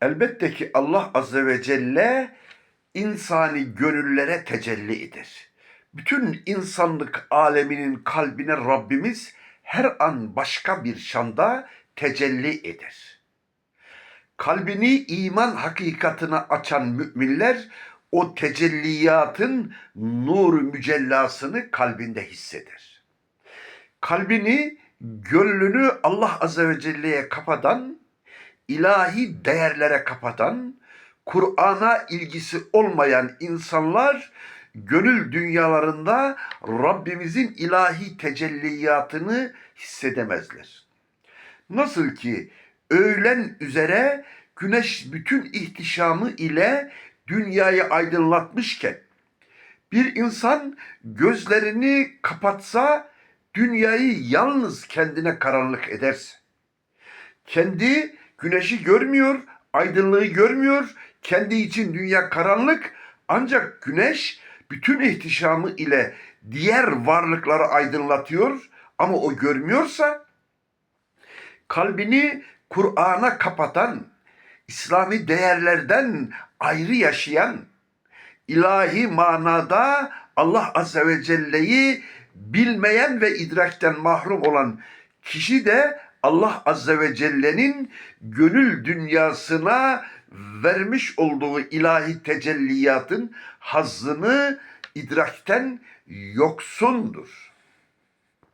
Elbette ki Allah Azze ve Celle insani gönüllere tecelli eder. Bütün insanlık aleminin kalbine Rabbimiz her an başka bir şanda tecelli eder. Kalbini iman hakikatine açan müminler o tecelliyatın nur mücellasını kalbinde hisseder. Kalbini, gönlünü Allah Azze ve Celle'ye kapatan, ilahi değerlere kapatan, Kur'an'a ilgisi olmayan insanlar gönül dünyalarında Rabbimizin ilahi tecelliyatını hissedemezler. Nasıl ki öğlen üzere güneş bütün ihtişamı ile dünyayı aydınlatmışken bir insan gözlerini kapatsa dünyayı yalnız kendine karanlık ederse kendi güneşi görmüyor, aydınlığı görmüyor. Kendi için dünya karanlık ancak güneş bütün ihtişamı ile diğer varlıkları aydınlatıyor ama o görmüyorsa kalbini Kur'an'a kapatan, İslami değerlerden ayrı yaşayan, ilahi manada Allah Azze ve Celle'yi bilmeyen ve idrakten mahrum olan kişi de Allah Azze ve Celle'nin gönül dünyasına vermiş olduğu ilahi tecelliyatın hazzını idrakten yoksundur.